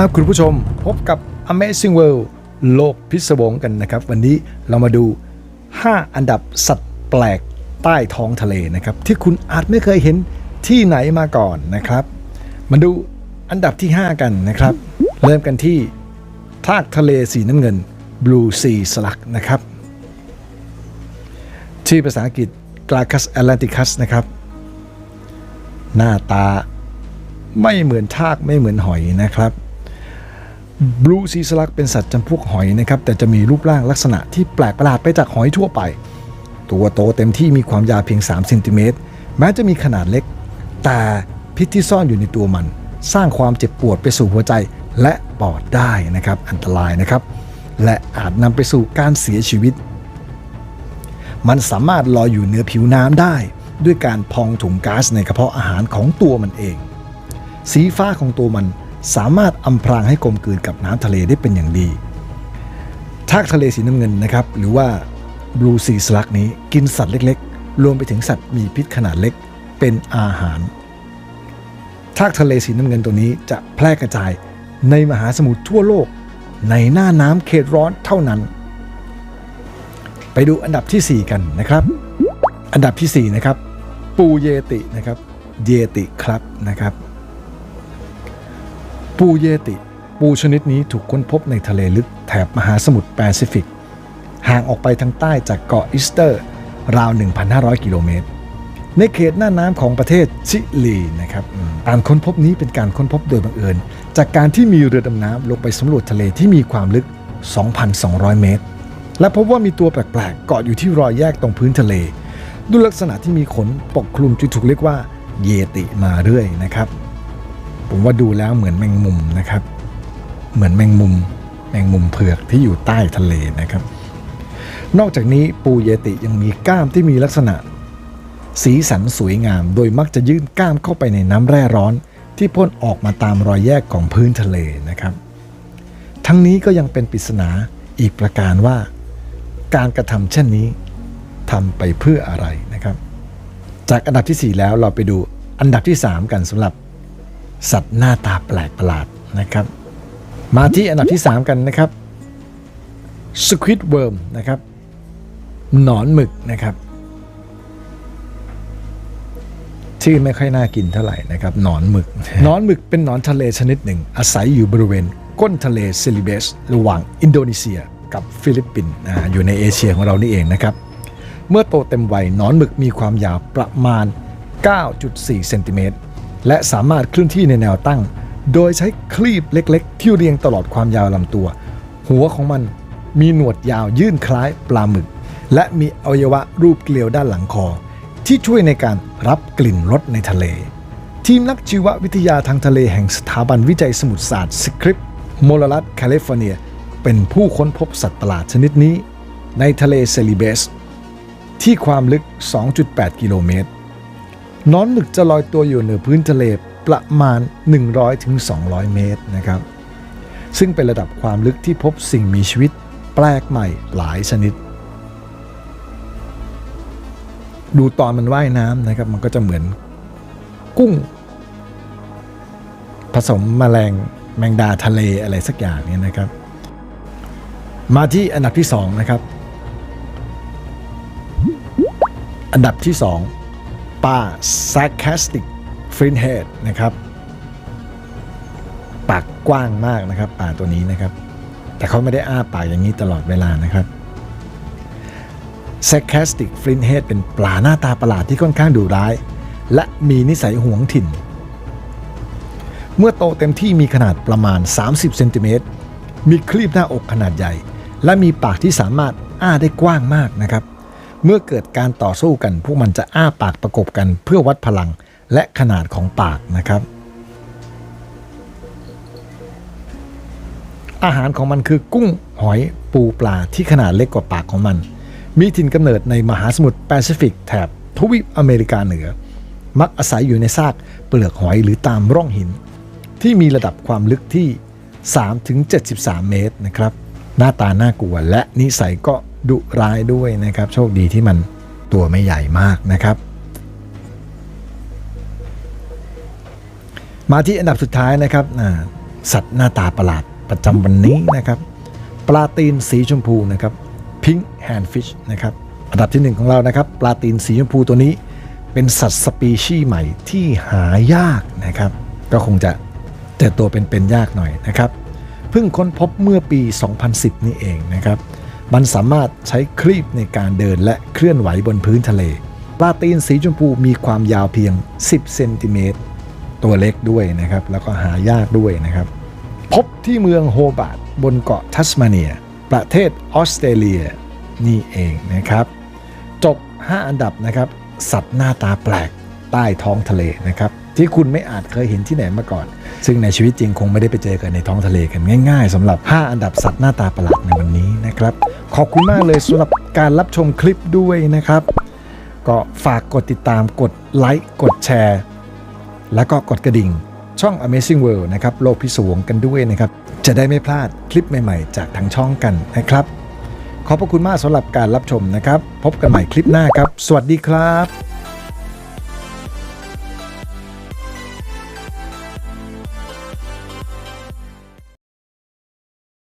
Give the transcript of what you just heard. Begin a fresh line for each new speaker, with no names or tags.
ครับคุณผู้ชมพบกับ Amazing World โลกพิศวงกันนะครับ วันนี้เรามาดู 5 อันดับสัตว์แปลกใต้ท้องทะเลนะครับ ที่คุณอาจไม่เคยเห็นที่ไหนมาก่อนนะครับ มาดูอันดับที่ 5 กันนะครับ เริ่มกันที่ทากทะเลสีน้ำเงิน Blue Sea Slug นะครับ ชื่อภาษาอังกฤษ Glaucus atlanticus นะครับ หน้าตาไม่เหมือนทากไม่เหมือนหอยนะครับ บลูซีสลักเป็นสัตว์จำพวกหอยนะครับแต่จะมีรูปร่างลักษณะที่แปลกประหลาดไปจากหอยทั่วไป ตัวโตเต็มที่มีความยาวเพียง3เซนติเมตรแม้จะมีขนาดเล็ก แต่พิษที่ซ่อนอยู่ในตัวมัน สร้างความเจ็บปวดไปสู่หัวใจและปอดได้นะครับอันตรายนะครับ และอาจนำไปสู่การเสียชีวิต มันสามารถลอยอยู่เหนือผิวน้ำได้ ด้วยการพองถุงก๊าซในกระเพาะอาหารของตัวมันเอง สีฟ้าของตัวมัน สามารถอำพรางให้กลมกลืนกับน้ำทะเลได้เป็นอย่างดีทากทะเลสีน้ำเงินนะครับหรือว่าบลูซีสลักนี้กินสัตว์เล็กๆ รวมไปถึงสัตว์มีพิษขนาดเล็กเป็นอาหารทากทะเลสีน้ำเงินตัวนี้จะแพร่กระจายในมหาสมุทรทั่วโลก ในหน้าน้ำเขตร้อนเท่านั้น ไปดูอันดับที่ 4 กันนะครับ อันดับทีสี่4 นะครับ ปูเยตินะครับ เยติครับนะครับ ปูเยติ ปูชนิดนี้ถูกค้นพบในทะเลลึกแถบมหาสมุทรแปซิฟิก ห่างออกไปทางใต้จากเกาะอิสเตอร์ ราว 1,500 กิโลเมตร ในเขตหน้าน้ำของประเทศชิลีนะครับการค้นพบนี้เป็นการค้นพบโดยบังเอิญ จากการที่มีเรือดำน้ำลงไปสำรวจทะเลที่มีความลึก 2,200 เมตร และพบว่ามีตัวแปลกๆเกาะอยู่ที่รอยแยกตรงพื้นทะเลด้วยลักษณะที่มีขนปกคลุมจึงถูกเรียกว่าเยติมาเรื่อยนะครับ ผมว่าดูแล้วเหมือนแมงมุมนะครับ เหมือนแมงมุม แมงมุมเผือกที่อยู่ใต้ทะเลนะครับ นอกจากนี้ปูเยติยังมีกล้ามที่มีลักษณะ สีสันสวยงาม โดยมักจะยื่นกล้ามเข้าไปในน้ำแร่ร้อน ที่พ่นออกมาตามรอยแยกของพื้นทะเลนะครับ ทั้งนี้ก็ยังเป็นปริศนาอีกประการว่า การกระทำเช่นนี้ทำไปเพื่ออะไรนะครับ จากอันดับทีสี่4 แล้วเราไปดูอันดับที่ 3 กันสำหรับ สัตว์หน้าตาแปลกประหลาดนะครับ มาที่อันดับที่ 3 กันนะครับ Squid Worm นะครับหนอนหมึกนะครับชื่อไม่ค่อยน่ากินเท่าไหร่นะครับหนอนหมึกหนอนหมึกเป็นหนอนทะเลชนิดหนึ่ง อาศัยอยู่บริเวณ ก้นทะเลเซลิเบส ระหว่างอินโดนีเซียกับฟิลิปปินส์อยู่ในเอเชียของเรานี่เองนะครับ เมื่อโตเต็มวัยหนอนหมึกมีความยาวประมาณ 9.4 เซนติเมตร และสามารถเคลื่อนที่ในแนวตั้ง โดยใช้คลีบเล็กๆ ที่เรียงตลอดความยาวลำตัว หัวของมันมีหนวดยาวยื่นคล้ายปลาหมึก และมีอวัยวะรูปเกลียวด้านหลังคอ ที่ช่วยในการรับกลิ่นรสในทะเล ทีมนักชีววิทยาทางทะเลแห่งสถาบันวิจัยสมุทรศาสตร์สคริปโมลรัฐแคลิฟอร์เนีย เป็นผู้ค้นพบสัตว์ประหลาดชนิดนี้ ในทะเลเซลิเบส ที่ความลึก 2.8 กิโลเมตร นอนหมึกจะลอยตัวอยู่เหนือพื้นทะเลประมาณ 100-200 เมตรนะครับ ซึ่งเป็นระดับความลึกที่พบสิ่งมีชีวิตแปลกใหม่หลายชนิด ดูตอนมันว่ายน้ำนะครับ มันก็จะเหมือนกุ้ง ผสมแมลงแมงดาทะเลอะไรสักอย่างเนี่ยนะครับ มาที่อันดับที่ 2 นะครับ อันดับที่ 2 ปลา sarcastic finhead นะครับ ปากกว้างมากนะครับปลาตัวนี้นะครับ แต่เขาไม่ได้อ้าปากอย่างนี้ตลอดเวลานะครับ sarcastic finhead เป็นปลาหน้าตาประหลาดที่ค่อนข้างดุร้าย และมีนิสัยหวงถิ่น เมื่อโตเต็มที่มีขนาดประมาณ 30เซนติเมตรมีคลีบหน้าอกขนาดใหญ่ และมีปากที่สามารถอ้าได้กว้างมากนะครับ เมื่อเกิดการต่อสู้กัน พวกมันจะอ้าปากประกบกันเพื่อวัดพลังและขนาดของปากนะครับ อาหารของมันคือกุ้งหอยปูปลาที่ขนาดเล็กกว่าปากของมัน มีถิ่นกำเนิดในมหาสมุทรแปซิฟิกแถบทวีปอเมริกาเหนือ มักอาศัยอยู่ในซากเปลือกหอยหรือตามร่องหิน ที่มีระดับความลึกที่ 3-73 เมตรนะครับ หน้าตาน่ากลัวและนิสัยก็ ดุร้ายด้วยนะครับ โชคดีที่มันตัวไม่ใหญ่มากนะครับ มาที่อันดับสุดท้ายนะครับสัตว์หน้าตาประหลาดประจำวันนี้นะครับ ปลาตีนสีชมพูนะครับ Pink Handfish นะครับอันดับที่หนึ่งของเรานะครับ ปลาตีนสีชมพูตัวนี้ เป็นสัตว์สปีชีส์ใหม่ที่หายากนะครับ ก็คงจะเจอตัวเป็นๆยากหน่อยนะครับ เพิ่งค้นพบเมื่อปี 2010 นี่เองนะครับ มันสามารถใช้ครีบในการเดินและเคลื่อนไหวบนพื้นทะเล ปลาตีนสีชมพูมีความยาวเพียง 10 เซนติเมตร ตัวเล็กด้วยนะครับ แล้วก็หายากด้วยนะครับ พบที่เมืองโฮบาร์ตบนเกาะทัสมาเนีย ประเทศออสเตรเลียนี่เองนะครับ จบ 5 อันดับนะครับ สัตว์หน้าตาแปลกใต้ท้องทะเลนะครับ ที่คุณไม่อาจเคยเห็นที่ไหนมาก่อน ซึ่งในชีวิตจริงคงไม่ได้ไปเจอกันในท้องทะเลกันง่ายๆสำหรับ 5 อันดับสัตว์หน้าตาประหลาดในวันนี้นะครับ ขอบคุณมากเลยสำหรับการรับชมคลิปด้วยนะครับ ก็ฝากกดติดตามกดไลค์กดแชร์ แล้วก็กดกระดิ่ง ช่อง Amazing World นะครับโลกพิศวงกันด้วยนะครับ จะได้ไม่พลาดคลิปใหม่ๆ จากทางช่องกันนะครับขอบพระคุณมากสำหรับการรับชมนะครับ พบกันใหม่คลิปหน้าครับ สวัสดีครับ